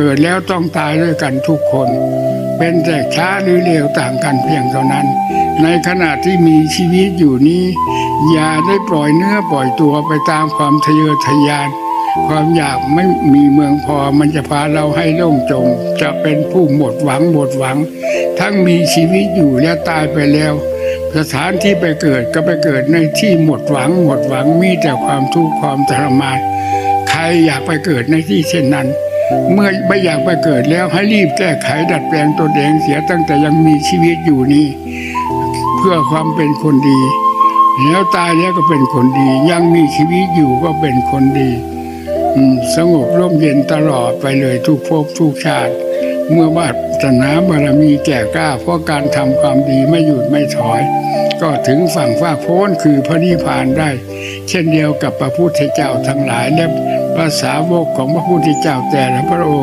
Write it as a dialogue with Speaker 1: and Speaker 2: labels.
Speaker 1: เกิดแล้วต้องตายด้วยกันทุกคน เป็นแต่ช้าหรือเร็วต่างกันเพียงเท่านั้น ในขณะที่มีชีวิตอยู่นี้ อย่าได้ปล่อยเนื้อปล่อยตัวไปตามความทะเยอทะยาน ความอยากไม่มีเมืองพอมันจะพาเราให้ล่มจม จะเป็นผู้หมดหวังหมดหวัง ทั้งมีชีวิตอยู่และตายไปแล้วสถานที่ไปเกิดก็ไปเกิดในที่หมดหวัง หมดหวังมีแต่ความทุกข์ความทรมานใครอยากไปเกิดในที่เช่นนั้น เมื่อไม่อยากไปเกิดแล้วให้รีบแก้ไขดัดแปลงตัวเองเสียตั้งแต่ยังมีชีวิตอยู่นี้เพื่อความเป็นคนดี แล้วตายแล้วก็เป็นคนดี ยังมีชีวิตอยู่ก็เป็นคนดีสงบร่มเย็นตลอดไปเลยทุกภพทุกชาติ เมื่อวาสนาบารมีแก่กล้า เพราะการทำความดีไม่หยุดไม่ถอย ก็ถึงฝั่งฟ้าโพ้นคือพระนิพพานได้ เช่นเดียวกับพระพุทธเจ้าทั้งหลายและ ภาษาวกของพระพุทธเจ้าแต่ละพระองค์